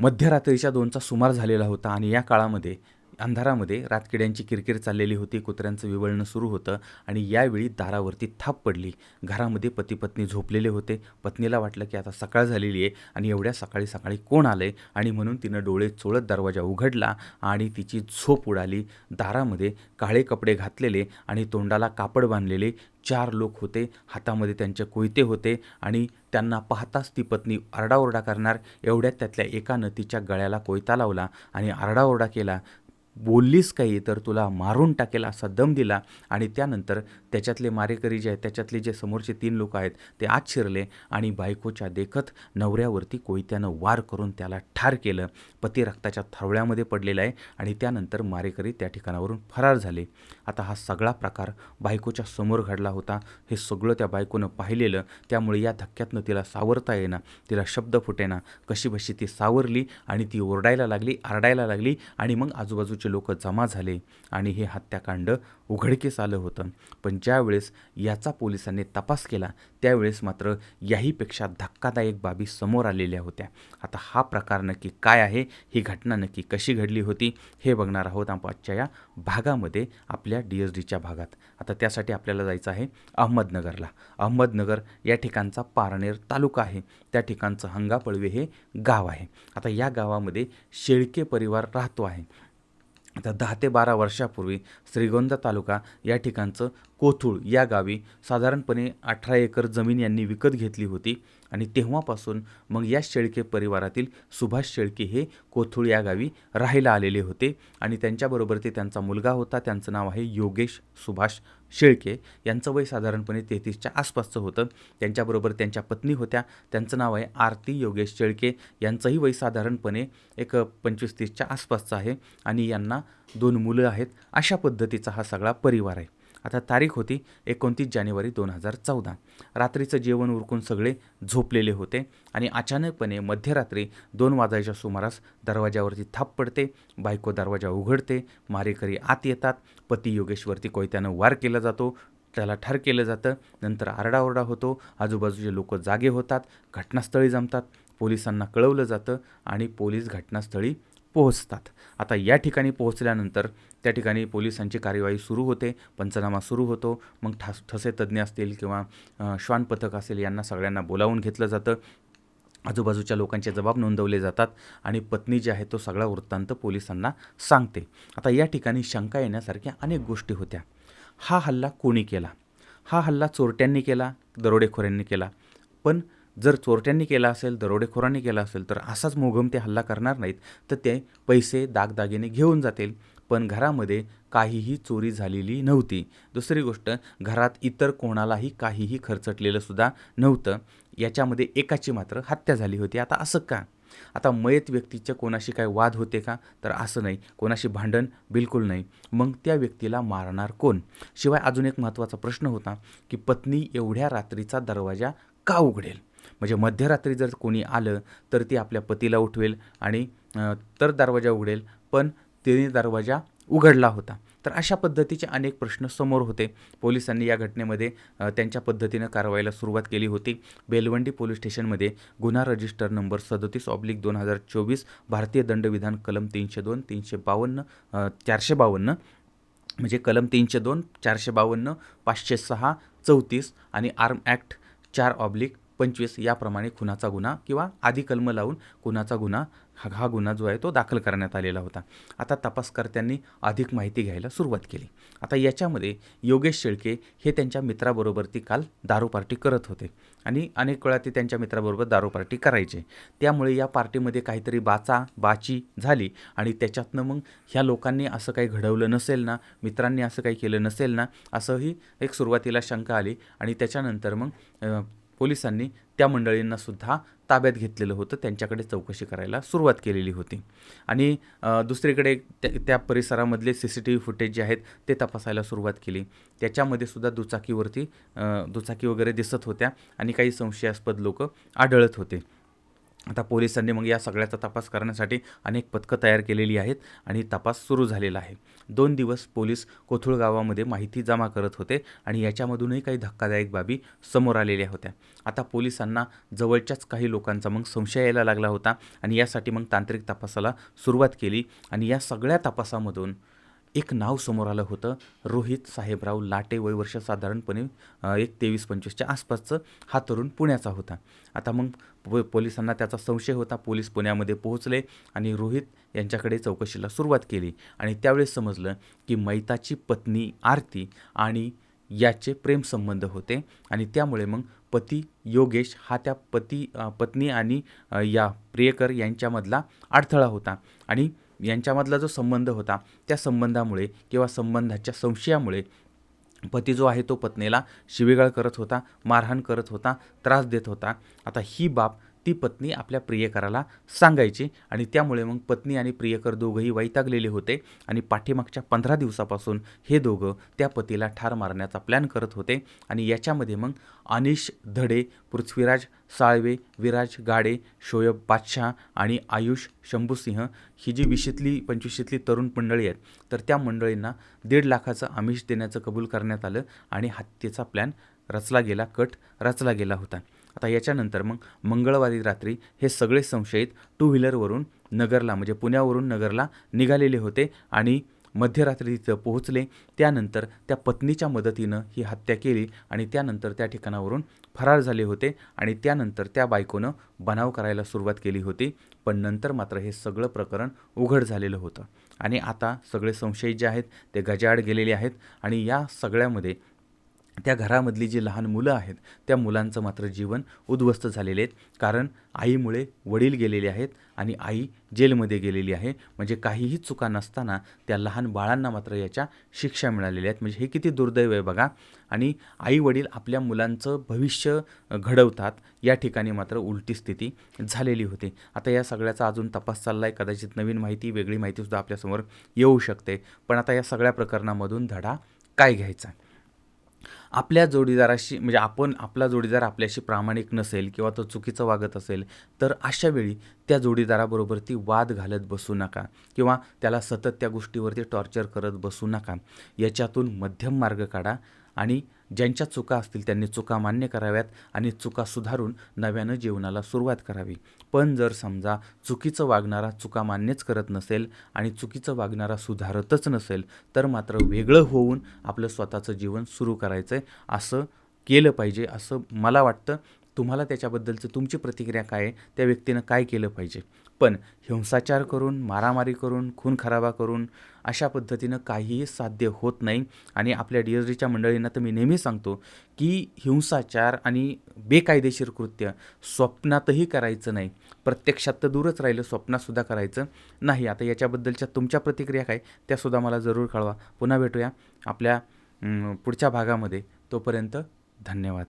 मध्यरात्रीच्या दोनचा सुमार झालेला होता आणि या काळामध्ये अंधारामध्ये रातकिड्यांची किरकिर चाललेली होती कुत्र्यांचं विवळणं सुरू होतं आणि यावेळी दारावरती थाप पडली. घरामध्ये पती पत्नी झोपलेले होते. पत्नीला वाटलं की आता सकाळ झालेली आहे आणि एवढ्या सकाळी सकाळी कोण आलं आहे आणि म्हणून तिनं डोळे चोळत दरवाजा उघडला आणि तिची झोप उडाली. दारामध्ये काळे कपडे घातलेले आणि तोंडाला कापड बांधलेले चार लोक होते. हातामध्ये त्यांचे कोयते होते आणि त्यांना पाहताच ती पत्नी आरडाओरडा करणार. एवढ्यात त्यातल्या एकानं तिच्या गळ्याला कोयता लावला आणि आरडाओरडा केला. बोललीस काही तर तुला मारून टाकेल असा दम दिला आणि त्यानंतर त्याच्यातले मारेकरी जे आहेत त्याच्यातले जे समोरचे तीन लोक आहेत ते आत शिरले आणि बायकोच्या देखत नवऱ्यावरती कोयत्यानं वार करून त्याला ठार केलं. पती रक्ताच्या थरवळ्यामध्ये पडलेला आहे आणि त्यानंतर मारेकरी त्या ठिकाणावरून फरार झाले. आता हा सगळा प्रकार बायकोच्या समोर घडला होता. हे सगळं त्या बायकोनं पाहिलेलं. त्यामुळे या धक्क्यातनं तिला सावरता येईना. तिला शब्द फुटेना. कशी बशी ती सावरली आणि ती ओरडायला लागली आरडायला लागली आणि मग बाजूचे लोक जमा झाले आणि हे हत्याकांड उघडकीस आलं होतं. पण ज्यावेळेस याचा पोलिसांनी तपास केला त्यावेळेस मात्र याहीपेक्षा धक्कादायक बाबी समोर आलेल्या होत्या. आता हा प्रकार नक्की काय आहे? ही घटना नक्की कशी घडली होती? हे बघणार आहोत आपण आजच्या या भागामध्ये आपल्या डी एस डीच्या भागात. आता त्यासाठी आपल्याला जायचं आहे अहमदनगरला. अहमदनगर या ठिकाणचा पारनेर तालुका आहे. त्या ठिकाणचं हंगापळवे हे गाव आहे. आता या गावामध्ये शेळके परिवार राहतो आहे. आता दहा ते बारा वर्षापूर्वी श्रीगोंदा तालुका या ठिकाणचं कोथूळ या गावी साधारणपणे अठरा एकर जमीन यांनी विकत घेतली होती. आणि तेव्हापासून मग या शेळके परिवारातील सुभाष शेळके हे कोथुळ या गावी राहायला आलेले होते. आणि त्यांच्याबरोबर ते त्यांचा मुलगा होता. त्यांचं नाव आहे योगेश सुभाष शेळके. यांचं वय साधारणपणे तेहतीसच्या आसपासचं होतं. त्यांच्याबरोबर त्यांच्या पत्नी होत्या. त्यांचं नाव आहे आरती योगेश शेळके. यांचंही वय साधारणपणे एक पंचवीस तीसच्या आसपासचं आहे. आणि यांना दोन मुलं आहेत. अशा पद्धतीचा हा सगळा परिवार आहे. आता तारीख होती एकोणतीस जानेवारी दोन हजार चौदा. रात्रीचं जेवण उरकून सगळे झोपलेले होते आणि अचानकपणे मध्यरात्री दोन वाजायच्या सुमारास दरवाजावरती थाप पडते बायको दरवाजा उघडते मारेकरी आत येतात पती योगेशवरती कोयत्यानं वार केला जातो त्याला ठार केलं जातं नंतर आरडाओरडा होतो आजूबाजूचे लोक जागे होतात घटनास्थळी जमतात पोलिसांना कळवलं जातं आणि पोलीस घटनास्थळी पोहोचतात. आता या ठिकाणी पोहोचल्यानंतर त्या ठिकाणी पोलिसांची कार्यवाही सुरू होते पंचनामा सुरू होतो. मग ठास ठसे तज्ज्ञ असतील किंवा श्वान पथक असेल यांना सगळ्यांना बोलावून घेतलं जातं. आजूबाजूच्या लोकांचे जबाब नोंदवले जातात आणि पत्नी जी आहे तो सगळा वृत्तांत पोलिसांना सांगते. आता या ठिकाणी शंका येण्यासारख्या अनेक गोष्टी होत्या. हा हल्ला कोणी केला? हा हल्ला चोरट्यांनी केला दरोडेखोऱ्यांनी केला. पण जर चोरट्यांनी केला असेल दरोडेखोरांनी केला असेल तर असाच मोघम ते हल्ला करणार नाहीत. तर ते पैसे दागदागिने घेऊन जातील. पण घरामध्ये काहीही चोरी झालेली नव्हती. दुसरी गोष्ट घरात इतर कोणालाही काहीही खर्चटलेलं सुद्धा नव्हतं. याच्यामध्ये एकाची मात्र हत्या झाली होती. आता असं का? आता मयत व्यक्तीच्या कोणाशी काय वाद होते का? तर असं नाही. कोणाशी भांडण? बिलकुल नाही. मग त्या व्यक्तीला मारणार कोण? शिवाय अजून एक महत्त्वाचा प्रश्न होता की पत्नी एवढ्या रात्रीचा दरवाजा का उघडेल? म्हणजे मध्यरात्री जर कोणी आलं तर ती आपल्या पतीला उठवेल आणि तर दरवाजा उघडेल पण तिने दरवाजा उघडला होता. तर अशा पद्धतीचे अनेक प्रश्न समोर होते. पोलिसांनी या घटनेमध्ये त्यांच्या पद्धतीनं कारवाईला सुरुवात केली होती. बेलवंडी पोलीस स्टेशनमध्ये गुन्हा रजिस्टर नंबर सदोतीस ऑब्लिक दोन हजार चोवीस भारतीय दंडविधान कलम तीनशे दोन तीनशे बावन्न चारशे बावन्न म्हणजे कलम तीनशे दोन चारशे बावन्न पाचशे सहा चौतीस आणि आर्म ॲक्ट चार ऑब्लिक पंचवीस याप्रमाणे खुनाचा गुन्हा किंवा आधी कलम लावून खुनाचा गुन्हा हा हा गुन्हा जो आहे तो दाखल करण्यात आलेला होता. आता तपासकर्त्यांनी अधिक माहिती घ्यायला सुरुवात केली. आता याच्यामध्ये योगेश शेळके हे त्यांच्या मित्राबरोबर ती काल दारू पार्टी करत होते आणि अनेक वेळा ते त्यांच्या मित्राबरोबर दारू पार्टी करायचे. त्यामुळे या पार्टीमध्ये काहीतरी बाचा बाची झाली आणि त्याच्यातनं मग ह्या लोकांनी असं काही घडवलं नसेल ना मित्रांनी असं काही केलं नसेल ना असंही एक सुरुवातीला शंका आली आणि त्याच्यानंतर मग पोलिसांनी त्या मंडळींना सुद्धा ताब्यात घेतलेलं होतं. त्यांच्याकडे चौकशी करायला सुरुवात केलेली होती. आणि दुसरीकडे त्या त्या परिसरामधले C C T V footage जे आहेत ते तपासायला सुरुवात केली. त्याच्यामध्ये सुद्धा दुचाकीवरती दुचाकी वगैरे दिसत होत्या आणि काही संशयास्पद लोक आढळत होते. आता पोलिसांनी मग या सगळ्याचा तपास करण्यासाठी अनेक पथकं तयार केलेली आहेत आणि तपास सुरू झालेला आहे. दोन दिवस पोलीस कोथुळ गावामध्ये माहिती जमा करत होते आणि याच्यामधूनही काही धक्कादायक बाबी समोर आलेल्या होत्या. आता पोलिसांना जवळच्याच काही लोकांचा मग संशय यायला लागला होता आणि यासाठी मग तांत्रिक तपासाला सुरुवात केली आणि या सगळ्या तपासामधून एक नाव समोर आलं होतं. रोहित साहेबराव लाटे वयवर्ष साधारणपणे एक तेवीस पंचवीसच्या आसपासचं हा तरुण पुण्याचा होता. आता मग पो पोलिसांना त्याचा संशय होता. पोलीस पुण्यामध्ये पोहोचले आणि रोहित यांच्याकडे चौकशीला सुरुवात केली. आणि त्यावेळेस समजलं की मैताची पत्नी आरती आणि याचे प्रेमसंबंध होते. आणि त्यामुळे मग पती योगेश हा त्या पती पत्नी आणि या प्रियकर यांच्यामधला अडथळा होता. आणि यांच्यामधला जो संबंध होता त्या संबंधामुळे किंवा संबंधाच्या संशयामुळे पती जो आहे तो पत्नीला शिवीगाळ करत होता मारहाण करत होता त्रास देत होता. आता ही बाब ती पत्नी आपल्या प्रियकराला सांगायची आणि त्यामुळे मग पत्नी आणि प्रियकर दोघंही वैतागलेले होते आणि पाठीमागच्या पंधरा दिवसापासून हे दोघं त्या पतीला ठार मारण्याचा प्लॅन करत होते आणि याच्यामध्ये मग अनिश धडे पृथ्वीराज साळवे विराज गाडे शोएब बादशाह आणि आयुष शंभूसिंह ही जी विशीतली पंचवीशीतली तरुण मंडळी आहेत तर त्या मंडळींना दीड लाखाचं आमिष देण्याचं कबूल करण्यात आलं आणि हत्येचा प्लॅन रचला गेला कट रचला गेला होता. आता याच्यानंतर मग मंगळवारी रात्री हे सगळे संशयित टू व्हीलरवरून नगरला म्हणजे पुण्यावरून नगरला निघालेले होते आणि मध्यरात्री तिथं पोहोचले. त्यानंतर त्या पत्नीच्या मदतीनं ही हत्या केली आणि त्यानंतर त्या ठिकाणावरून फरार झाले होते आणि त्यानंतर त्या बायकोनं बनाव करायला सुरुवात केली होती. पण नंतर मात्र हे सगळं प्रकरण उघड झालेलं होतं. आणि आता सगळे संशयित जे आहेत ते गजाआड गेलेले आहेत आणि या सगळ्यामध्ये त्या घरामधली जी लहान मुलं आहेत त्या मुलांचं मात्र जीवन उद्ध्वस्त झालेले आहेत. कारण आईमुळे वडील गेलेले आहेत आणि आई जेलमध्ये गेलेली आहे. म्हणजे काहीही चुका नसताना त्या लहान बाळांना मात्र याच्या शिक्षा मिळालेल्या आहेत. म्हणजे हे किती दुर्दैव आहे बघा. आणि आई वडील आपल्या मुलांचं भविष्य घडवतात या ठिकाणी मात्र उलटी स्थिती झालेली होती. आता या सगळ्याचा अजून तपास चालला आहे कदाचित नवीन माहिती वेगळी माहितीसुद्धा आपल्यासमोर येऊ शकते. पण आता या सगळ्या प्रकरणामधून धडा काय घ्यायचा? आपल्या जोडीदाराशी म्हणजे आपण आपला जोडीदार आपल्याशी प्रामाणिक नसेल किंवा तो चुकीचं वागत असेल तर अशा वेळी त्या जोडीदाराबरोबर ती वाद घालत बसू नका किंवा त्याला सतत त्या गोष्टीवरती टॉर्चर करत बसू नका. याच्यातून मध्यम मार्ग काढा आणि ज्यांच्या चुका असतील त्यांनी चुका मान्य कराव्यात आणि चुका सुधारून नव्यानं जीवनाला सुरुवात करावी. पण जर समजा चुकीचं वागणारा चुका मान्यच करत नसेल आणि चुकीचं वागणारा सुधारतच नसेल तर मात्र वेगळं होऊन आपलं स्वतःचं जीवन सुरू करायचं आहे असं केलं पाहिजे असं मला वाटतं. तुम्हाला त्याच्याबद्दलचं तुमची प्रतिक्रिया काय आहे? त्या व्यक्तीनं काय केलं पाहिजे? पण हिंसाचार करून मारामारी करून खून खराबा करून अशा पद्धतीनं काहीही साध्य होत नाही. आणि आपल्या डी एस डीच्या मंडळींना तर मी नेहमी सांगतो की हिंसाचार आणि बेकायदेशीर कृत्य स्वप्नातही करायचं नाही. प्रत्यक्षात तर दूरच राहिलं स्वप्नातसुद्धा करायचं नाही. आता याच्याबद्दलच्या तुमच्या प्रतिक्रिया काय? त्यासुद्धा मला जरूर कळवा. पुन्हा भेटूया आपल्या पुढच्या भागामध्ये. तोपर्यंत धन्यवाद.